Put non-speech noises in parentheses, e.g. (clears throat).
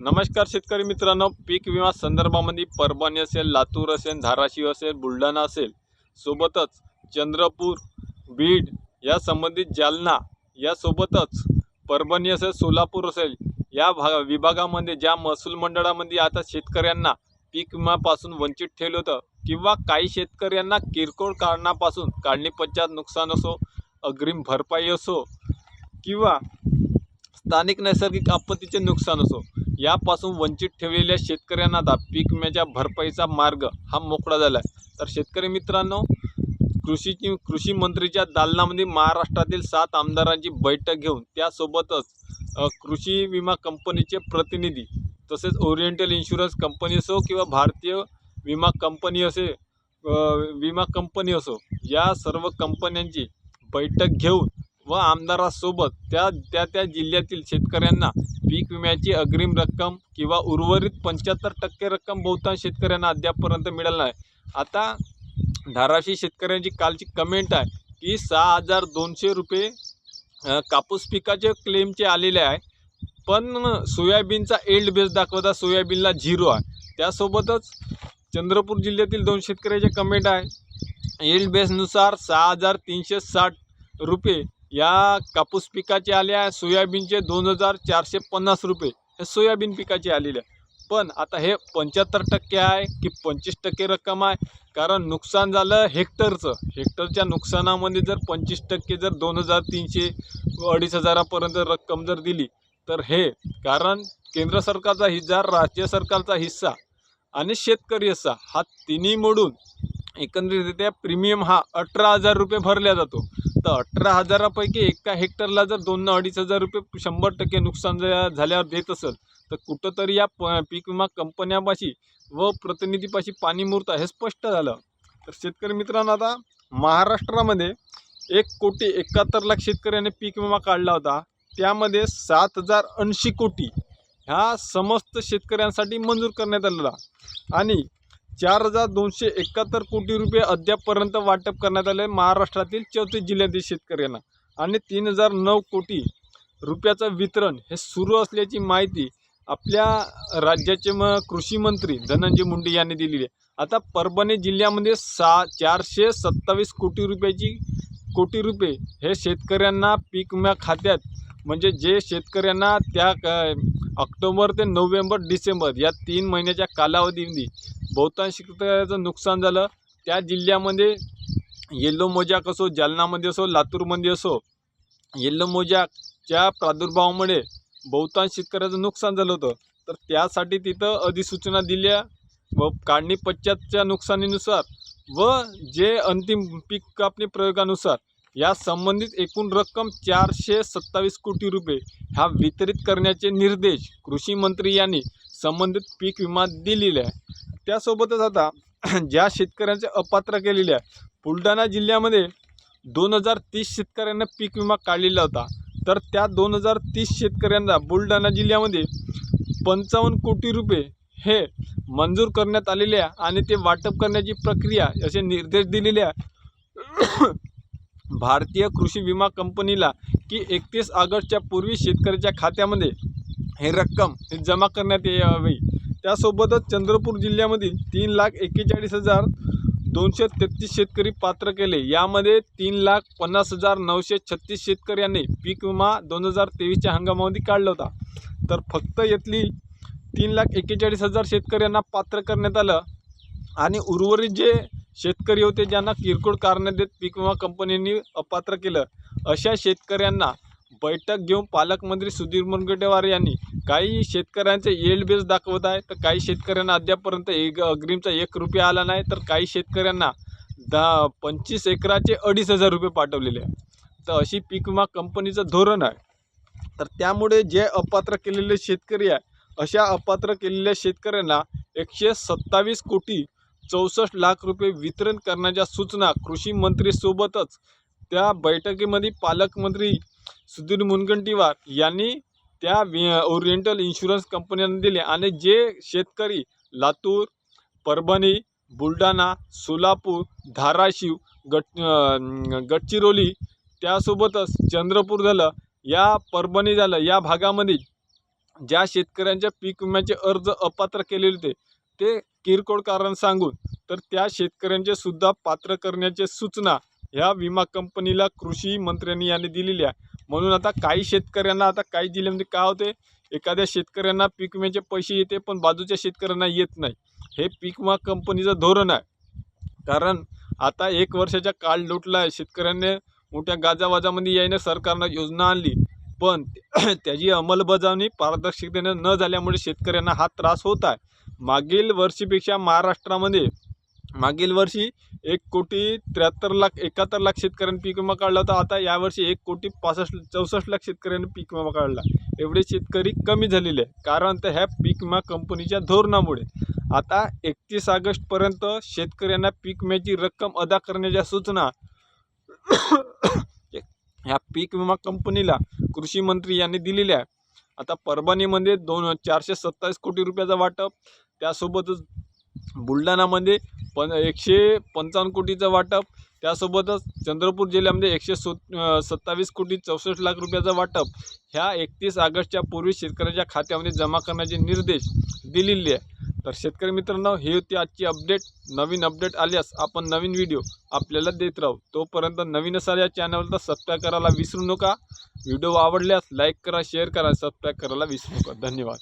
नमस्कार शेतकरी मित्रांनो पीक विमा संदर्भामध्ये परभणी असेल लातूर असेल धाराशिव असेल बुलढाणा असेल सोबतच चंद्रपूर बीड या संबंधित जालना यासोबतच परभणी असेल सोलापूर असेल या भा विभागामध्ये ज्या महसूल मंडळामध्ये आता शेतकऱ्यांना पीक विमापासून वंचित ठेवलं होतं किंवा काही शेतकऱ्यांना किरकोळ कारणापासून काढणी पश्चात नुकसान असो अग्रिम भरपाई असो किंवा स्थानिक नैसर्गिक आपत्तीचे नुकसान असो यापासून वंचित ठेवलेल्या शेतकऱ्यांना आता पीक विम्याच्या भरपाईचा मार्ग हा मोकळा झाला आहे तर शेतकरी मित्रांनो कृषीची कृषी मंत्रीच्या दालनामध्ये महाराष्ट्रातील सात आमदारांची बैठक घेऊन त्यासोबतच कृषी विमा कंपनीचे प्रतिनिधी तसेच ओरिएंटल इन्शुरन्स कंपनी असो किंवा भारतीय विमा कंपनी असे विमा कंपनी असो या सर्व कंपन्यांची बैठक घेऊन व आमदारासोबत त्या त्या त्या जिल्ह्यातील शेतकऱ्यांना पीक विम्याची अग्रिम रक्कम किंवा उर्वरित पंच्याहत्तर टक्के रक्कम बहुतांश शेतकऱ्यांना अद्यापपर्यंत मिळालं नाही. आता धाराशी शेतकऱ्यांची कालची कमेंट आहे की सहा हजार दोनशे रुपये कापूस पिकाचे क्लेमचे आलेले आहे. पण सोयाबीनचा एल्ड बेस दाखवता सोयाबीनला झिरो आहे. त्यासोबतच चंद्रपूर जिल्ह्यातील दोन शेतकऱ्याचे कमेंट आहे. एल्ड बेसनुसार सहा हजार तीनशे साठ रुपये या कापूस पिकाचे आले आहे सोयाबीनचे दोन हजार चारशे पन्नास रुपये. हे सोयाबीन पिकाचे आलेले आहे. पण आता हे पंच्याहत्तर टक्के आहे की पंचवीस टक्के रक्कम आहे. कारण नुकसान झालं हेक्टरचं. हेक्टरच्या नुकसानामध्ये जर पंचवीस टक्के जर दोन हजार तीनशे अडीच हजारापर्यंत रक्कम जर दिली तर हे कारण केंद्र सरकारचा हिस्सा राज्य सरकारचा हिस्सा आणि शेतकरी हिस्सा हा तिन्ही मोडून एकंदरीतरित्या प्रीमियम हा अठरा हजार रुपये भरला जातो. तर अठरा हजारापैकी एका हेक्टरला जर दोन अडीच हजार रुपये शंभर टक्के नुकसान झाल्यावर देत असेल तर कुठंतरी या प पीक विमा कंपन्यापाशी व प्रतिनिधीपाशी पाणी मुरतं हे स्पष्ट झालं. तर शेतकरी मित्रांनो आता महाराष्ट्रामध्ये एक कोटी एकाहत्तर लाख शेतकऱ्यांनी पीक विमा काढला होता. त्यामध्ये सात हजार ऐंशी कोटी ह्या समस्त शेतकऱ्यांसाठी मंजूर करण्यात आलेला. आणि चार हजार दोनशे एकाहत्तर कोटी रुपये अद्यापपर्यंत वाटप करण्यात आले महाराष्ट्रातील चौतीस जिल्ह्यातील शेतकऱ्यांना. आणि तीन हजार नऊ कोटी रुपयाचं वितरण हे सुरू असल्याची माहिती आपल्या राज्याचे म कृषी मंत्री धनंजय मुंडे यांनी दिलेली आहे. आता परभणी जिल्ह्यामध्ये सा चारशे सत्तावीस कोटी रुपयाची कोटी रुपये हे शेतकऱ्यांना पीक विमा खात्यात म्हणजे जे शेतकऱ्यांना त्या ऑक्टोबर ते नोव्हेंबर डिसेंबर या तीन महिन्याच्या कालावधीमध्ये बहुतांश शेतकऱ्याचं नुकसान झालं. त्या जिल्ह्यामध्ये येल्लो मोजाक असो जालनामध्ये असो लातूरमध्ये असो येल्लो मोजाकच्या प्रादुर्भावामुळे बहुतांश शेतकऱ्याचं नुकसान झालं होतं. तर त्यासाठी तिथं अधिसूचना दिल्या व काढणी पश्चातच्या नुकसानीनुसार व जे अंतिम पीक कापणी प्रयोगानुसार या संबंधित एकूण रक्कम चारशे सत्तावीस कोटी रुपये ह्या वितरित करण्याचे निर्देश कृषी मंत्री यांनी संबंधित पीक विमा दिलेले आहे. त्यासोबतच आता (clears throat) ज्या शेतकऱ्यांचे अपात्र केलेले आहे बुलढाणा जिल्ह्यामध्ये दोन हजार तीस शेतकऱ्यांना पीक विमा काढलेला होता. तर त्या दोन हजार तीस शेतकऱ्यांना बुलढाणा जिल्ह्यामध्ये पंचावन्न कोटी रुपये हे मंजूर करण्यात आलेले आहे आणि ते वाटप करण्याची प्रक्रिया असे निर्देश दिलेले आहे. (clears throat) भारतीय कृषी विमा कंपनीला की एकतीस ऑगस्टच्या पूर्वी शेतकऱ्याच्या खात्यामध्ये हे रक्कम हे जमा करण्यात यावी. त्यासोबतच चंद्रपूर जिल्ह्यामधील तीन लाख एक्केचाळीस हजार दोनशे तेहतीस शेतकरी पात्र केले. यामध्ये तीन लाख पन्नास हजार नऊशे छत्तीस शेतकऱ्यांनी पीक विमा दोन हजार तेवीसच्या हंगामामध्ये काढला होता. तर फक्त येथली तीन लाख एक्केचाळीस हजार शेतकऱ्यांना पात्र करण्यात आलं आणि उर्वरित जे शेतकरी होते ज्यांना किरकोळ कारणे देत पीक विमा कंपनींनी अपात्र केलं अशा शेतकऱ्यांना बैठक घेऊन पालकमंत्री सुधीर मुनगंटीवार यांनी काही शेतकऱ्यांचे येल्ड बेस दाखवत आहे तर काही शेतकऱ्यांना अद्यापपर्यंत एक अग्रिमचा एक रुपया आला नाही तर काही शेतकऱ्यांना दहा पंचवीस एकराचे अडीच हजार रुपये पाठवलेले आहे. तर अशी पीक विमा कंपनीचं धोरण आहे. तर त्यामुळे जे अपात्र केलेले शेतकरी आहे अशा अपात्र केलेल्या शेतकऱ्यांना एकशे सत्तावीस कोटी चौसष्ट लाख रुपये वितरण करण्याच्या सूचना कृषी मंत्रीसोबतच त्या बैठकीमध्ये पालकमंत्री सुधीर मुनगंटीवार यांनी त्या वि ओरिएंटल इन्शुरन्स कंपन्यांनी दिले. आणि जे शेतकरी लातूर परभणी बुलढाणा सोलापूर धाराशिव गट गडचिरोली त्यासोबतच चंद्रपूर झालं या परभणी झालं या भागामध्ये ज्या शेतकऱ्यांच्या पीक विम्याचे अर्ज अपात्र केलेले होते ते किरकोळ कारण सांगून तर त्या शेतकऱ्यांचे सुद्धा पात्र करण्याचे सूचना ह्या विमा कंपनीला कृषी मंत्र्यांनी यांनी दिलेल्या. म्हणून आता काही शेतकऱ्यांना आता काही जिल्ह्यामध्ये काय होते एखाद्या शेतकऱ्यांना पीक विम्याचे पैसे येते पण बाजूच्या शेतकऱ्यांना येत नाही. हे पीक विमा कंपनीचं धोरण आहे. कारण आता एक वर्षाचा काळ लुटला आहे. शेतकऱ्यांनी मोठ्या गाजावाजामध्ये यायनं सरकारनं योजना आणली. पण (clears throat) त्याची अंमलबजावणी पारदर्शकतेने न झाल्यामुळे शेतकऱ्यांना हा त्रास होत आहे. मागील वर्षीपेक्षा महाराष्ट्रामध्ये मागील वर्षी एक कोटी त्र्याहत्तर लाख एकाहत्तर लाख शेतकऱ्यांनी पीक विमा काढला होता. आता यावर्षी एक कोटी पासष्ट चौसष्ट लाख शेतकऱ्यांनी पीक विमा काढला. एवढे शेतकरी कमी झालेले आहे कारण तर ह्या पीक विमा कंपनीच्या धोरणामुळे. आता एकतीस ऑगस्टपर्यंत शेतकऱ्यांना पीक विम्याची रक्कम अदा करण्याच्या सूचना ह्या पीक विमा कंपनीला कृषी मंत्री यांनी दिलेल्या आहे आता परभणीमध्ये दोन चारशे सत्तावीस कोटी रुपयाचं वाटप त्यासोबतच बुलढाणामध्ये पण एकशे पंचावन्न कोटीचं वाटप त्यासोबतच चंद्रपूर जिल्ह्यामध्ये एकशे सो सत्तावीस कोटी चौसष्ट लाख रुपयाचं वाटप ह्या एकतीस ऑगस्टच्या पूर्वी शेतकऱ्याच्या खात्यामध्ये जमा करण्याचे निर्देश दिलेले आहे तर शेतकरी मित्रांनो ही होती आजची अपडेट. नवीन अपडेट आल्यास आपण नवीन व्हिडिओ आपल्याला देत राहू. तोपर्यंत नवीन असाल या चॅनलला सबस्क्राईब करायला विसरू नका. व्हिडिओ आवडल्यास लाईक करा शेअर करा सबस्क्राईब करायला विसरू नका. धन्यवाद.